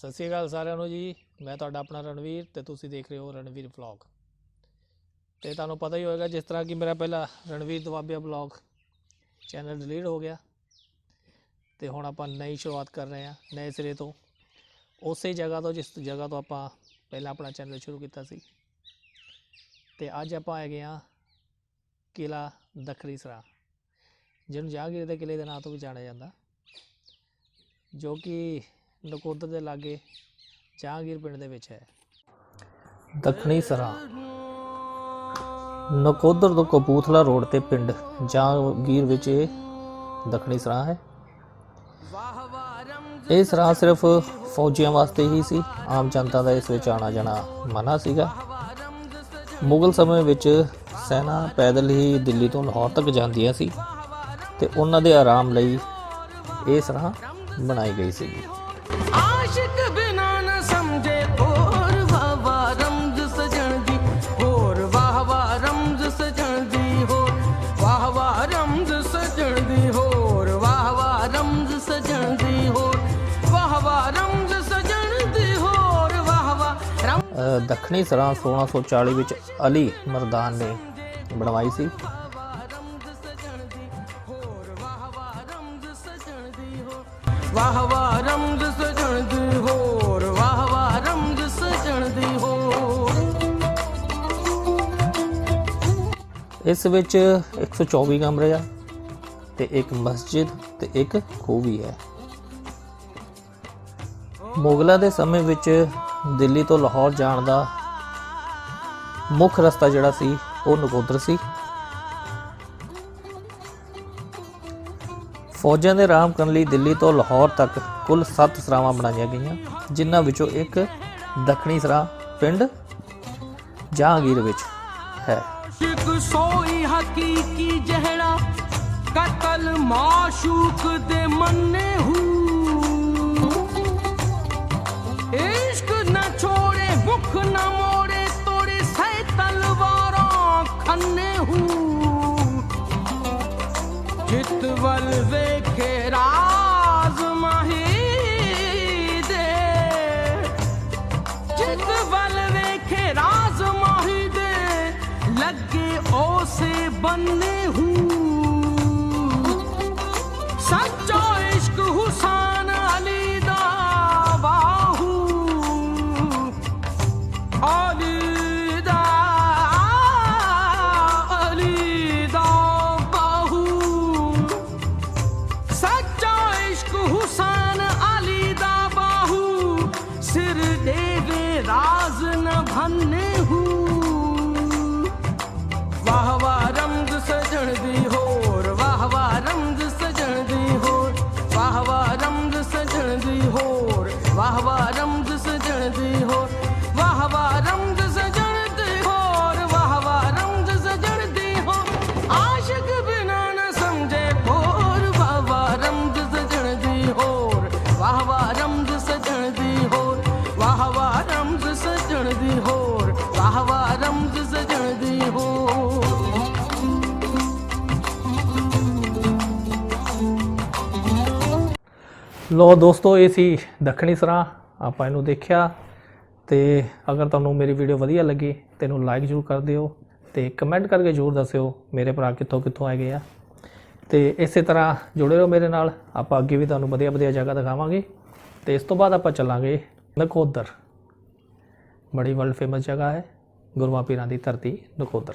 ਸਤਿ ਸ਼੍ਰੀ ਅਕਾਲ ਸਾਰਿਆਂ ਨੂੰ ਜੀ। ਮੈਂ ਤੁਹਾਡਾ ਆਪਣਾ ਰਣਵੀਰ ਤੇ ਤੁਸੀਂ ਦੇਖ ਰਹੇ ਹੋ ਰਣਵੀਰ ਵਲੌਗ ਤੇ ਤੁਹਾਨੂੰ ਪਤਾ ਹੀ ਹੋਵੇਗਾ ਜਿਸ ਤਰ੍ਹਾਂ ਕਿ ਮੇਰਾ ਪਹਿਲਾ Ranveer Dawabia vlog channel delete ਹੋ ਗਿਆ। ਤੇ ਹੁਣ ਆਪਾਂ ਨਈ ਸ਼ੁਰੂਆਤ ਕਰ ਰਹੇ ਹਾਂ ਨਵੇਂ ਸਿਰੇ ਤੋਂ। ਉਸੇ ਜਗ੍ਹਾ ਤੋਂ ਜਿਸ ਜਗ੍ਹਾ ਤੋਂ ਆਪਾਂ ਪਹਿਲਾਂ ਆਪਣਾ ਚੈਨਲ ਸ਼ੁਰੂ ਕੀਤਾ ਸੀ। ਤੇ ਅੱਜ ਆਪਾਂ ਹੈਗੇ ਹਾਂ ਕਿਲਾ ਦਖਰੀ ਸਰਾ, ਜਿਹਨੂੰ ਜਹਾਂਗੀਰ ਦੇ ਕਿਲੇ ਦੇ ਨਾਂ ਤੋਂ ਵੀ ਜਾਣਿਆ ਜਾਂਦਾ। ਜੋ ਕਿ ਨਕੋਦਰ ਦੇ ਲਾਗੇ ਜਹਾਂਗੀਰ ਪਿੰਡ ਦੇ ਵਿੱਚ ਹੈ। ਦੱਖਣੀ ਸਰਾ। ਨਕੋਦਰ ਤੋਂ ਕਪੂਥਲਾ ਰੋਡ ਤੇ ਪਿੰਡ ਜਹਾਂਗੀਰ ਵਿੱਚ ਇਹ ਦੱਖਣੀ ਸਰਾ ਹੈ। ਇਹ ਸਰਾ ਸਿਰਫ ਫੌਜੀਆਂ ਵਾਸਤੇ ਹੀ ਸੀ, ਆਮ ਜਨਤਾ ਦਾ ਇਸ ਵਿੱਚ ਆਣਾ ਜਾਣਾ ਮਨਾ ਸੀਗਾ। ਮੁਗਲ ਸਮੇਂ ਵਿੱਚ ਸੈਨਾ ਪੈਦਲ ਹੀ ਦਿੱਲੀ ਤੋਂ ਲਾਹੌਰ ਤੱਕ ਜਾਂਦੀਆਂ ਸੀ ਤੇ ਉਹਨਾਂ ਦੇ ਆਰਾਮ ਲਈ ਇਹ ਸਰਾ ਬਣਾਈ ਗਈ ਸੀਗੀ। ਆਸ਼ਿਕ ਬਿਨਾ ਨਾ ਸਮਝੇ ਹੋਰ ਵਾਹ ਰਮਜ਼ ਸਜਣ ਦੀ ਹੋਰ ਵਾਹ ਰਮਜ਼ ਸਜਣ ਦੀ ਹੋਰ ਰਮਜ਼ ਸਜਣ ਦੀ ਹੋਰ ਵਾਹ ਰਮਜ਼ ਸਜਣ ਦੀ ਹੋਰ ਰਮਜ਼ ਸਜਣ ਦੀ ਦੱਖਣੀ ਸਰਾਂ 1640 ਵਿੱਚ ਅਲੀ ਮਰਦਾਨ ਨੇ ਬਣਵਾਈ ਸੀ। ਵਾਹ ਵਾਹ ਇਸ ਵਿੱਚ 124 ਕਮਰੇ ਆ ਤੇ ਇੱਕ ਮਸਜਿਦ ਤੇ ਇੱਕ ਖੂਹ ਵੀ ਹੈ। ਮੁਗਲਾਂ ਦੇ ਸਮੇਂ ਵਿੱਚ ਦਿੱਲੀ ਤੋਂ ਲਾਹੌਰ ਜਾਣ ਦਾ ਮੁੱਖ ਰਸਤਾ ਜਿਹੜਾ ਸੀ, ਉਹ ਨਕੋਦਰ ਸੀ। ਫੌਜਾਂ ਦੇ ਆਰਾਮ ਕਰਨ ਲਈ ਦਿੱਲੀ ਤੋਂ ਲਾਹੌਰ ਤੱਕ ਕੁੱਲ 7 ਸਰਾਵਾਂ ਬਣਾਈਆਂ ਗਈਆਂ, ਜਿਨ੍ਹਾਂ ਵਿੱਚੋਂ ਇੱਕ ਦੱਖਣੀ ਸਰਾ ਪਿੰਡ ਜਹਾਂਗੀਰ ਵਿੱਚ। ਹੈ। ਆਸ਼ਿਕ ਸੋਈ ਹਕੀਕੀ ਜਿਹੜਾ ਕਤਲ ਮਾਸ਼ੂਕ ਦੇ ਮੰਨੇ ਹੂ। ਇਸ਼ਕ ਨਾ ਛੋੜੇ, ਮੁਖ ਨਾ ਮੋੜੇ, ਤੋੜੇ ਸਹਿ ਤਲਵਾਰਾਂ ਖੰਨੇ ਹੂ। ਜਿਤ ਵੱਲ ਵੇਖੇ ਰਾਜ਼ ਉਸੇ ਬੰਨੇ ਹੂੰ ਸੱਚਾ ਇਸ਼ਕ ਹੁਸੈਨ ਅਲੀ ਦਾ ਬਾਹੂ ਅਲੀ ਦਾ ਅਲੀ ਦਾ ਬਾਹੂ ਸੱਚਾ ਇਸ਼ਕ ਹੁਸੈਨ ਅਲੀ ਦਾ ਬਾਹੂ ਸਿਰ ਦੇਵੇ ਰਾਜ਼ ਸਜਣ ਦੀ ਹੋਰ, ਵਾਹ ਵਾਹ ਰਮਜ਼ ਸਜਣ ਦੀ ਹੋਰ, ਵਾਹ ਵਾਹ ਰਮਜ਼ ਸਜਣ ਦੀ ਹੋਰ, ਵਾਹ ਵਾਹ ਰਮਜ਼ ਸਜਣ ਦੀ ਹੋਰ, ਵਾਹ ਵਾਹ ਰਮਜ਼ ਸਜਣ ਦੀ ਹੋਰ, ਵਾਹ ਵਾਹ ਰਮਜ਼ ਸਜਣ ਦੀ ਹੋਰ। ਆਸ਼ਿਕ ਬਿਨਾ ਨਾ ਸਮਝੇ ਹੋਰ ਵਾਹ ਵਾਹ ਰਮਜ਼ ਸਜਣ ਦੀ ਹੋਰ, ਵਾਹ ਵਾਹ ਰਮਜ਼ ਸਜਣ ਦੀ ਹੋਰ, ਵਾਹ ਵਾਹ ਰਮਜ਼ ਸਜਣ ਦੀ ਹੋਰ। ਲੋ ਦੋਸਤੋ, ਇਹ ਸੀ ਦੱਖਣੀ ਸਰਾਂ। ਆਪਾਂ ਇਹਨੂੰ ਦੇਖਿਆ ਤੇ ਅਗਰ ਤੁਹਾਨੂੰ ਮੇਰੀ ਵੀਡੀਓ ਵਧੀਆ ਲੱਗੀ ਤੇ ਇਹਨੂੰ ਲਾਈਕ ਜ਼ਰੂਰ ਕਰ ਦਿਓ ਤੇ ਕਮੈਂਟ ਕਰਕੇ ਜ਼ਰੂਰ ਦੱਸਿਓ ਮੇਰੇ ਭਰਾ ਕਿੱਥੋਂ ਕਿੱਥੋਂ ਆਏ ਗਏ ਆ। ਤੇ ਇਸੇ ਤਰ੍ਹਾਂ ਜੁੜੇ ਰਹੋ ਮੇਰੇ ਨਾਲ। ਆਪਾਂ ਅੱਗੇ ਵੀ ਤੁਹਾਨੂੰ ਵਧੀਆ ਵਧੀਆ ਜਗ੍ਹਾ ਦਿਖਾਵਾਂਗੇ। ਤੇ ਇਸ ਤੋਂ ਬਾਅਦ ਆਪਾਂ ਚੱਲਾਂਗੇ ਨਕੋਦਰ। ਬੜੀ ਵਰਲਡ ਫੇਮਸ ਜਗ੍ਹਾ ਹੈ, ਗੁਰੂਆਂ ਪੀਰਾਂ ਦੀ ਧਰਤੀ ਨਕੋਦਰ।